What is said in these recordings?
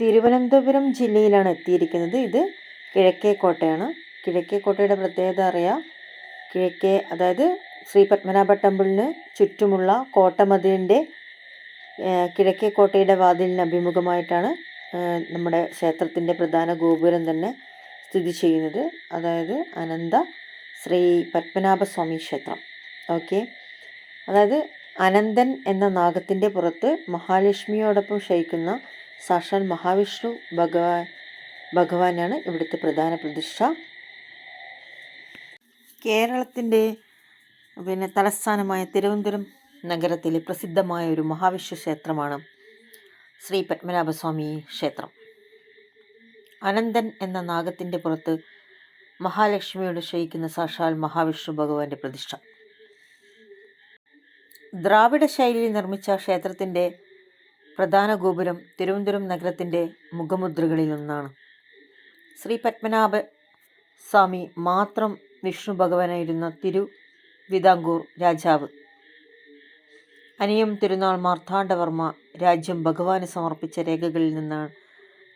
തിരുവനന്തപുരം ജില്ലയിലാണ് എത്തിയിരിക്കുന്നത്. ഇത് കിഴക്കേ കോട്ടയാണ്. കിഴക്കേ കോട്ടയുടെ പ്രത്യേകത അറിയാം. കിഴക്കേ അതായത് ശ്രീ പത്മനാഭ ടെമ്പിളിന് ചുറ്റുമുള്ള കോട്ടമതിലിന്റെ കിഴക്കേക്കോട്ടയുടെ വാതിലിന് അഭിമുഖമായിട്ടാണ് നമ്മുടെ ക്ഷേത്രത്തിന്റെ പ്രധാന ഗോപുരം തന്നെ സ്ഥിതി ചെയ്യുന്നത്. അതായത് അനന്ത ശ്രീ പത്മനാഭസ്വാമി ക്ഷേത്രം. ഓക്കെ. അതായത് അനന്തൻ എന്ന നാഗത്തിന്റെ പുറത്ത് മഹാലക്ഷ്മിയോടൊപ്പം ശയിക്കുന്ന സാക്ഷാൽ മഹാവിഷ്ണു ഭഗവാൻ ഭഗവാനാണ് ഇവിടുത്തെ പ്രധാന പ്രതിഷ്ഠ. കേരളത്തിന്റെ പിന്നെ തലസ്ഥാനമായ തിരുവനന്തപുരം നഗരത്തിലെ പ്രസിദ്ധമായ ഒരു മഹാവിഷ്ണു ക്ഷേത്രമാണ് ശ്രീ പത്മനാഭസ്വാമി ക്ഷേത്രം. അനന്തൻ എന്ന നാഗത്തിന്റെ പുറത്ത് മഹാലക്ഷ്മിയോട് ശയിക്കുന്ന സാക്ഷാൽ മഹാവിഷ്ണു ഭഗവാന്റെ പ്രതിഷ്ഠ. ദ്രാവിഡ ശൈലിയിൽ നിർമ്മിച്ച ക്ഷേത്രത്തിന്റെ പ്രധാന ഗോപുരം തിരുവനന്തപുരം നഗരത്തിന്റെ മുഖമുദ്രകളിലൊന്നാണ്. ശ്രീ പത്മനാഭ സ്വാമി മാത്രം വിഷ്ണു ഭഗവാനായിരുന്ന തിരുവിതാംകൂർ രാജാവ്. അനിയം തിരുനാൾ മാർത്താണ്ഡവർമ്മ രാജ്യം ഭഗവാന് സമർപ്പിച്ച രേഖകളിൽ നിന്നാണ്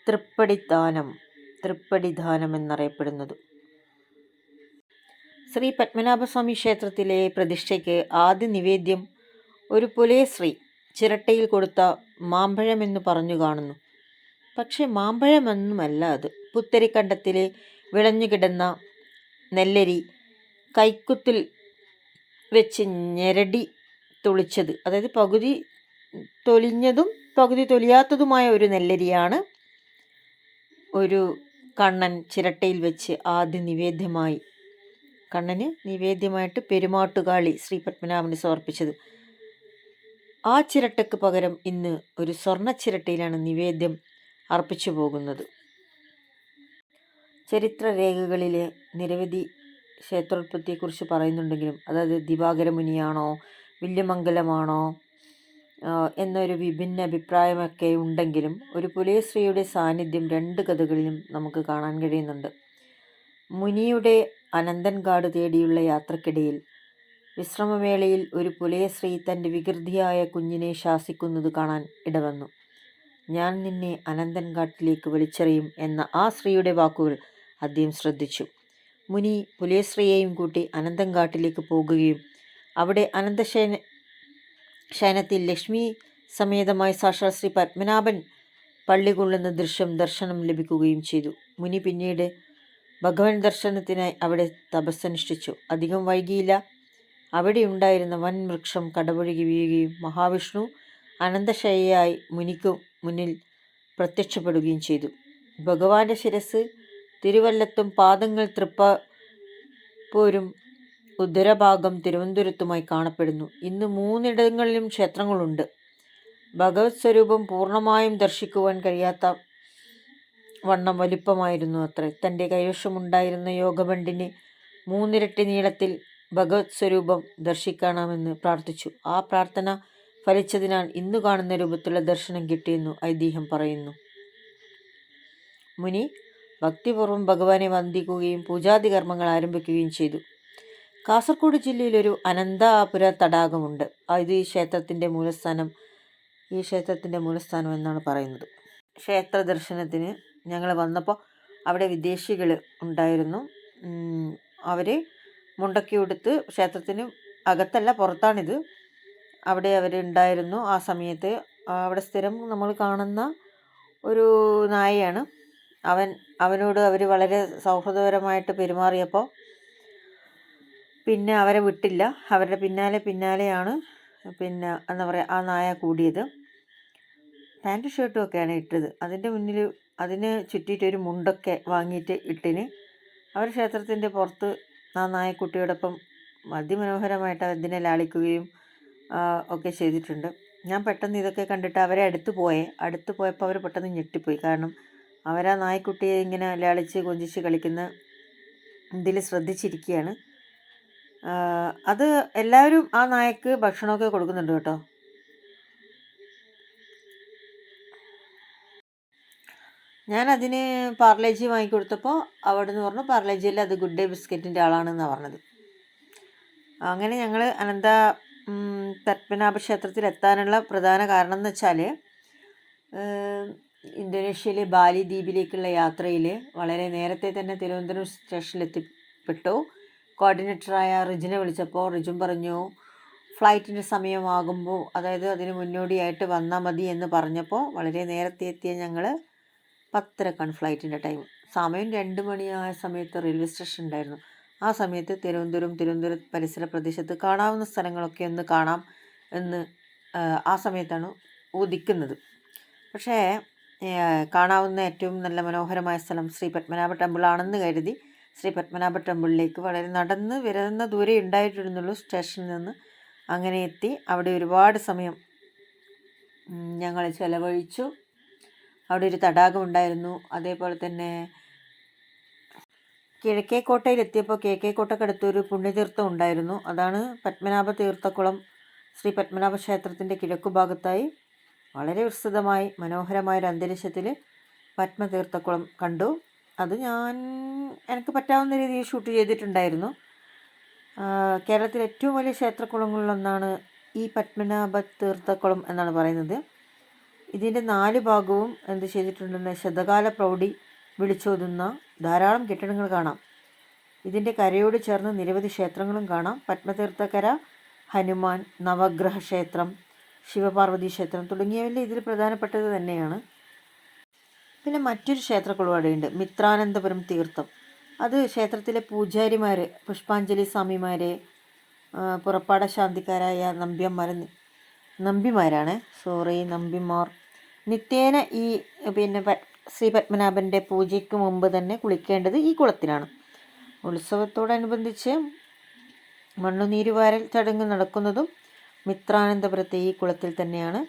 തൃപ്പടിദാനം തൃപ്പടിദാനം എന്നറിയപ്പെടുന്നത്. ശ്രീ പത്മനാഭസ്വാമി ക്ഷേത്രത്തിലെ പ്രതിഷ്ഠയ്ക്ക് ആദ്യ നിവേദ്യം ഒരു പുലയശ്രീ ചിരട്ടയിൽ കൊടുത്ത മാമ്പഴമെന്ന് പറഞ്ഞു കാണുന്നു. പക്ഷേ മാമ്പഴമെന്നുമല്ല അത്. പുത്തരിക്കണ്ടത്തിലെ വിളഞ്ഞുകിടന്ന നെല്ലരി കൈക്കുത്തിൽ വെച്ച് ഞെരടി തുളിച്ചത്. അതായത് പകുതി തൊലിഞ്ഞതും പകുതി തൊലിയാത്തതുമായ ഒരു നെല്ലരിയാണ് ഒരു കണ്ണൻ ചിരട്ടയിൽ വെച്ച് ആദ്യ നിവേദ്യമായി. കണ്ണന് നിവേദ്യമായിട്ട് പെരുമാട്ടുകാളി ശ്രീ പത്മനാഭന് സമർപ്പിച്ചത്. ആ ചിരട്ടയ്ക്ക് പകരം ഇന്ന് ഒരു സ്വർണ ചിരട്ടയിലാണ് നിവേദ്യം അർപ്പിച്ചു പോകുന്നത്. ചരിത്രരേഖകളിലെ നിരവധി ക്ഷേത്രോത്പത്തിയെക്കുറിച്ച് പറയുന്നുണ്ടെങ്കിലും അതായത് ദിവാകര മുനിയാണോ വില്യമംഗലമാണോ എന്നൊരു വിഭിന്ന അഭിപ്രായമൊക്കെ ഉണ്ടെങ്കിലും ഒരു പുലയശ്രീയുടെ സാന്നിധ്യം രണ്ട് കഥകളിലും നമുക്ക് കാണാൻ കഴിയുന്നുണ്ട്. മുനിയുടെ അനന്തൻകാട് തേടിയുള്ള യാത്രക്കിടയിൽ വിശ്രമവേളയിൽ ഒരു പുലയശ്രീ തന്റെ വികൃതിയായ കുഞ്ഞിനെ ശാസിക്കുന്നത് കാണാൻ ഇടവന്നു. ഞാൻ നിന്നെ അനന്തൻകാട്ടിലേക്ക് വലിച്ചെറിയും എന്ന ആ സ്ത്രീയുടെ വാക്കുകൾ അദ്ദേഹം ശ്രദ്ധിച്ചു. മുനി പുലയശ്രീയെയും കൂട്ടി അനന്തൻകാട്ടിലേക്ക് പോകുകയും അവിടെ അനന്തശയന ശയനത്തിൽ ലക്ഷ്മി സമേതമായി സാക്ഷാൽ ശ്രീ പത്മനാഭൻ പള്ളി കൊള്ളുന്ന ദൃശ്യം ദർശനം ലഭിക്കുകയും ചെയ്തു. മുനി പിന്നീട് ഭഗവാൻ ദർശനത്തിനായി അവിടെ തപസ്സനുഷ്ഠിച്ചു. അധികം വൈകിയില്ല. അവിടെ ഉണ്ടായിരുന്ന വൻ വൃക്ഷം കടപുഴകി വീഴുകയും മഹാവിഷ്ണു അനന്തശയ്യായി മുനിക്കു മുന്നിൽ പ്രത്യക്ഷപ്പെടുകയും ചെയ്തു. ഭഗവാന്റെ ശിരസ് തിരുവല്ലത്തും പാദങ്ങൾ തൃപ്പ പോരും ഉദരഭാഗം തിരുവനന്തപുരത്തുമായി കാണപ്പെടുന്നു. ഇന്ന് മൂന്നിടങ്ങളിലും ക്ഷേത്രങ്ങളുണ്ട്. ഭഗവത് സ്വരൂപം പൂർണമായും ദർശിക്കുവാൻ കഴിയാത്ത വണ്ണം വലിപ്പമായിരുന്നു അത്രേ. തന്റെ കൈവശമുണ്ടായിരുന്ന യോഗബണ്ടിന് മൂന്നിരട്ടി നീളത്തിൽ ഭഗവത് സ്വരൂപം ദർശിക്കണമെന്ന് പ്രാർത്ഥിച്ചു. ആ പ്രാർത്ഥന ഫലിച്ചതിനാൽ ഇന്നു കാണുന്ന രൂപത്തിലുള്ള ദർശനം കിട്ടിയെന്നു ഐതിഹ്യം പറയുന്നു. മുനി ഭക്തിപൂർവം ഭഗവാനെ വന്ദിക്കുകയും പൂജാതി കർമ്മങ്ങൾ ആരംഭിക്കുകയും ചെയ്തു. കാസർഗോഡ് ജില്ലയിലൊരു അനന്താപുര തടാകമുണ്ട്. ഇത് ഈ ക്ഷേത്രത്തിന്റെ മൂലസ്ഥാനം ഈ ക്ഷേത്രത്തിന്റെ മൂലസ്ഥാനം എന്നാണ് പറയുന്നത്. ക്ഷേത്ര ദർശനത്തിന് ഞങ്ങൾ വന്നപ്പോൾ അവിടെ വിദേശികൾ ഉണ്ടായിരുന്നു. അവർ മുണ്ടക്കി ഉടുത്ത് ക്ഷേത്രത്തിന് അകത്തല്ല പുറത്താണിത്. അവിടെ അവരുണ്ടായിരുന്നു ആ സമയത്ത്. അവിടെ സ്ഥിരം നമ്മൾ കാണുന്ന ഒരു നായയാണ്. അവൻ അവനോട് അവർ വളരെ സൗഹൃദപരമായിട്ട് പെരുമാറിയപ്പോൾ പിന്നെ അവരെ വിട്ടില്ല. അവരുടെ പിന്നാലെ പിന്നാലെയാണ് പിന്നെ എന്താ പറയുക ആ നായ കൂടിയത്. പാന്റ് ഷർട്ടും ഒക്കെയാണ് ഇട്ടത്. അതിന്റെ മുന്നിൽ അതിന് ചുറ്റിയിട്ട് ഒരു മുണ്ടൊക്കെ വാങ്ങിയിട്ട് ഇട്ടിന്. അവർ ക്ഷേത്രത്തിന്റെ പുറത്ത് ആ നായക്കുട്ടിയോടൊപ്പം അതിമനോഹരമായിട്ട് അതിനെ ലാളിക്കുകയും ഒക്കെ ചെയ്തിട്ടുണ്ട്. ഞാൻ പെട്ടെന്ന് ഇതൊക്കെ കണ്ടിട്ട് അവരെ അടുത്ത് പോയേ. അടുത്ത് പോയപ്പോൾ അവർ പെട്ടെന്ന് ഞെട്ടിപ്പോയി. കാരണം അവരാ നായ്ക്കുട്ടിയെ ഇങ്ങനെ ലാളിച്ച് കൊഞ്ചിച്ച് കളിക്കുന്ന ഇതിൽ ശ്രദ്ധിച്ചിരിക്കുകയാണ് അത് എല്ലാവരും ആ നായക്ക് ഭക്ഷണമൊക്കെ കൊടുക്കുന്നുണ്ട് കേട്ടോ. ഞാൻ അതിന് പാർലേജി വാങ്ങിക്കൊടുത്തപ്പോൾ അവിടെ നിന്ന് പറഞ്ഞു പാർലേജിയിൽ അത് ഗുഡ് ഡേ ബിസ്ക്കറ്റിന്റെ ആളാണെന്നാണ് പറഞ്ഞത്. അങ്ങനെ ഞങ്ങൾ അനന്ത പത്മനാഭ ക്ഷേത്രത്തിൽ എത്താനുള്ള പ്രധാന കാരണം എന്ന് വെച്ചാൽ ഇന്തോനേഷ്യയിലെ ബാലി ദ്വീപിലേക്കുള്ള യാത്രയിൽ വളരെ നേരത്തെ തന്നെ തിരുവനന്തപുരം സ്റ്റേഷനിലെത്തിപ്പെട്ടു. കോർഡിനേറ്ററായ റിജിനെ വിളിച്ചപ്പോൾ റിജും പറഞ്ഞു ഫ്ലൈറ്റിന്റെ സമയമാകുമ്പോൾ അതായത് അതിന് മുന്നോടിയായിട്ട് വന്നാൽ മതി എന്ന് പറഞ്ഞപ്പോൾ വളരെ നേരത്തെ എത്തിയ ഞങ്ങൾ പത്തരക്കാണ് ഫ്ലൈറ്റിന്റെ ടൈം. സമയം രണ്ട് മണിയായ സമയത്ത് റെയിൽവേ സ്റ്റേഷൻ ഉണ്ടായിരുന്നു ആ സമയത്ത് തിരുവനന്തപുരം തിരുവനന്തപുരം പരിസര പ്രദേശത്ത് കാണാവുന്ന സ്ഥലങ്ങളൊക്കെ ഒന്ന് കാണാം എന്ന് ആ, സമയത്താണ് ഉദിക്കുന്നത്. പക്ഷേ കാണാവുന്ന ഏറ്റവും നല്ല മനോഹരമായ സ്ഥലം ശ്രീ പത്മനാഭ ടെമ്പിളാണെന്ന് കരുതി ശ്രീ പത്മനാഭ ടെമ്പിളിലേക്ക് വളരെ നടന്ന് വരുന്ന ദൂരെ ഉണ്ടായിട്ടിരുന്നുള്ളൂ സ്റ്റേഷനിൽ നിന്ന്. അങ്ങനെ എത്തി. അവിടെ ഒരുപാട് സമയം ഞങ്ങൾ ചിലവഴിച്ചു. അവിടെ ഒരു തടാകം ഉണ്ടായിരുന്നു. അതേപോലെ തന്നെ കിഴക്കേക്കോട്ടയിലെത്തിയപ്പോൾ കിഴക്കേക്കോട്ടക്കടുത്ത് ഒരു പുണ്യതീർത്ഥം ഉണ്ടായിരുന്നു. അതാണ് പത്മനാഭ തീർത്ഥക്കുളം ശ്രീ പത്മനാഭ ക്ഷേത്രത്തിന്റെ കിഴക്കുഭാഗത്തായി വളരെ വിസ്തൃതമായി മനോഹരമായ ഒരു അന്തരീക്ഷത്തിൽ പത്മതീർത്ഥക്കുളം കണ്ടു. അത് ഞാൻ എനിക്ക് പറ്റാവുന്ന രീതിയിൽ ഷൂട്ട് ചെയ്തിട്ടുണ്ടായിരുന്നു. കേരളത്തിലെ ഏറ്റവും വലിയ ക്ഷേത്രക്കുളങ്ങളിലൊന്നാണ് ഈ പത്മനാഭ തീർത്ഥക്കുളം എന്നാണ് പറയുന്നത്. ഇതിന്റെ നാല് ഭാഗവും എന്ത് ചെയ്തിട്ടുണ്ടെന്ന് ശതകാല പ്രൗഢി വിളിച്ചോതുന്ന ധാരാളം കെട്ടിടങ്ങൾ കാണാം. ഇതിന്റെ കരയോട് ചേർന്ന് നിരവധി ക്ഷേത്രങ്ങളും കാണാം. പത്മതീർത്ഥക്കര ഹനുമാൻ നവഗ്രഹ ക്ഷേത്രം ശിവപാർവതി ക്ഷേത്രം തുടങ്ങിയവയെല്ലാം ഇതിൽ പ്രധാനപ്പെട്ടത് തന്നെയാണ്. പിന്നെ മറ്റൊരു ക്ഷേത്രക്കുളം അവിടെയുണ്ട് മിത്രാനന്തപുരം തീർത്ഥം. അത് ക്ഷേത്രത്തിലെ പൂജാരിമാർ പുഷ്പാഞ്ജലി സ്വാമിമാർ പുറപ്പാട ശാന്തിക്കാരായ നമ്പ്യന്മാർ നമ്പിമാരാണ്. സോറി നമ്പിമാർ. നിത്യേന ഈ പിന്നെ ശ്രീ പത്മനാഭന്റെ പൂജയ്ക്ക് മുമ്പ് തന്നെ കുളിക്കേണ്ടത് ഈ കുളത്തിലാണ്. ഉത്സവത്തോടനുബന്ധിച്ച് മണ്ണുനീരുവാരൽ ചടങ്ങ് നടക്കുന്നതും മിത്രാനന്തപുരത്തെ ഈ കുളത്തിൽ തന്നെയാണ്.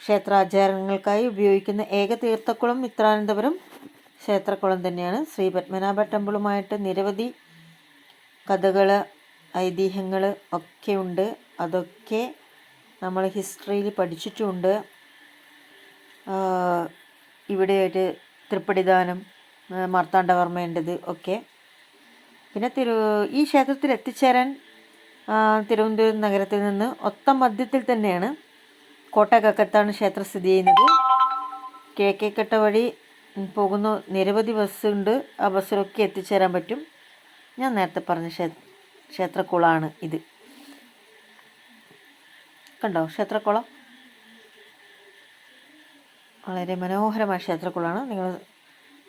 ക്ഷേത്രാചാരങ്ങൾക്കായി ഉപയോഗിക്കുന്ന ഏക തീർത്ഥക്കുളം മിത്രാനന്തപുരം ക്ഷേത്രക്കുളം തന്നെയാണ്. ശ്രീ പത്മനാഭ ടെമ്പിളുമായിട്ട് നിരവധി കഥകൾ ഐതിഹ്യങ്ങൾ ഒക്കെ ഉണ്ട്. അതൊക്കെ നമ്മൾ ഹിസ്റ്ററിയിൽ പഠിച്ചിട്ടുമുണ്ട് ഇവിടെ ഒരു തൃപ്പടിദാനം മാർത്താണ്ഡവർമ്മേന്റെത് ഒക്കെ. പിന്നെ തിരു ഈ ക്ഷേത്രത്തിൽ എത്തിച്ചേരാൻ തിരുവനന്തപുരം നഗരത്തിൽ നിന്ന് ഒത്ത മധ്യത്തിൽ തന്നെയാണ് കോട്ടക്കക്കത്താണ് ക്ഷേത്രം സ്ഥിതി ചെയ്യുന്നത്. കിഴക്കേക്കട്ട വഴി പോകുന്ന നിരവധി ബസ്സുണ്ട്. ആ ബസ്സിലൊക്കെ എത്തിച്ചേരാൻ പറ്റും. ഞാൻ നേരത്തെ പറഞ്ഞ ക്ഷേ ക്ഷേത്രക്കുളമാണ് ഇത്. കണ്ടോ? ക്ഷേത്രക്കുളം വളരെ മനോഹരമായ ക്ഷേത്രക്കുളമാണ്. നിങ്ങൾ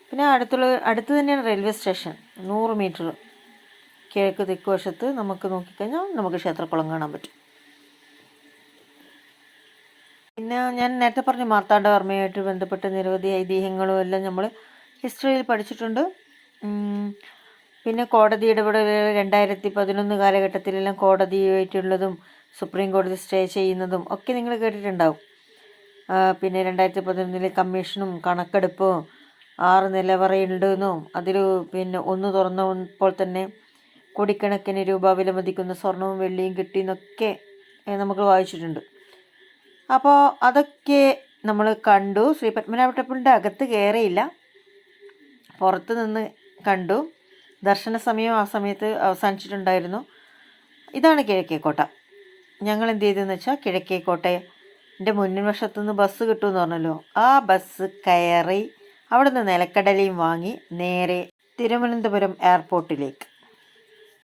പിന്നെ അടുത്തുള്ള അടുത്ത് തന്നെയാണ് റെയിൽവേ സ്റ്റേഷൻ. നൂറ് മീറ്റർ കിഴക്ക് തെക്ക് വശത്ത് നമുക്ക് നോക്കിക്കഴിഞ്ഞാൽ നമുക്ക് ക്ഷേത്രക്കുളം കാണാൻ പറ്റും. പിന്നെ ഞാൻ നേരത്തെ പറഞ്ഞ മാർത്താണ്ഡവർമ്മയായിട്ട് ബന്ധപ്പെട്ട നിരവധി ഐതിഹ്യങ്ങളും എല്ലാം നമ്മൾ ഹിസ്റ്ററിയിൽ പഠിച്ചിട്ടുണ്ട്. പിന്നെ കോടതി ഇടപെടൽ രണ്ടായിരത്തി പതിനൊന്ന് കാലഘട്ടത്തിലെല്ലാം കോടതിയായിട്ടുള്ളതും സുപ്രീം കോടതി സ്റ്റേ ചെയ്യുന്നതും ഒക്കെ നിങ്ങൾ കേട്ടിട്ടുണ്ടാവും. പിന്നെ രണ്ടായിരത്തി പതിനൊന്നിലെ കമ്മീഷനും കണക്കെടുപ്പും ആറ് നിലവറയുണ്ടെന്നും അതിൽ പിന്നെ ഒന്ന് തുറന്നപ്പോൾ തന്നെ കോടിക്കണക്കിന് രൂപ വിലമതിക്കുന്ന സ്വർണവും വെള്ളിയും കിട്ടിയെന്നൊക്കെ നമുക്ക് വായിച്ചിട്ടുണ്ട്. അപ്പോൾ അതൊക്കെ നമ്മൾ കണ്ടു. ശ്രീ പത്മനാഭ ടെമ്പിളിന്റെ അകത്ത് കയറിയില്ല. പുറത്ത് നിന്ന് കണ്ടു. ദർശന സമയം ആ സമയത്ത് അവസാനിച്ചിട്ടുണ്ടായിരുന്നു. ഇതാണ് കിഴക്കേക്കോട്ട. ഞങ്ങൾ എന്ത് ചെയ്തതെന്ന് വെച്ചാൽ കിഴക്കേക്കോട്ടയുടെ മുന്നിൽ വശത്തുനിന്ന് ബസ് കിട്ടുമെന്ന് പറഞ്ഞല്ലോ. ആ ബസ് കയറി അവിടുന്ന് നിലക്കടലയും വാങ്ങി നേരെ തിരുവനന്തപുരം എയർപോർട്ടിലേക്ക്.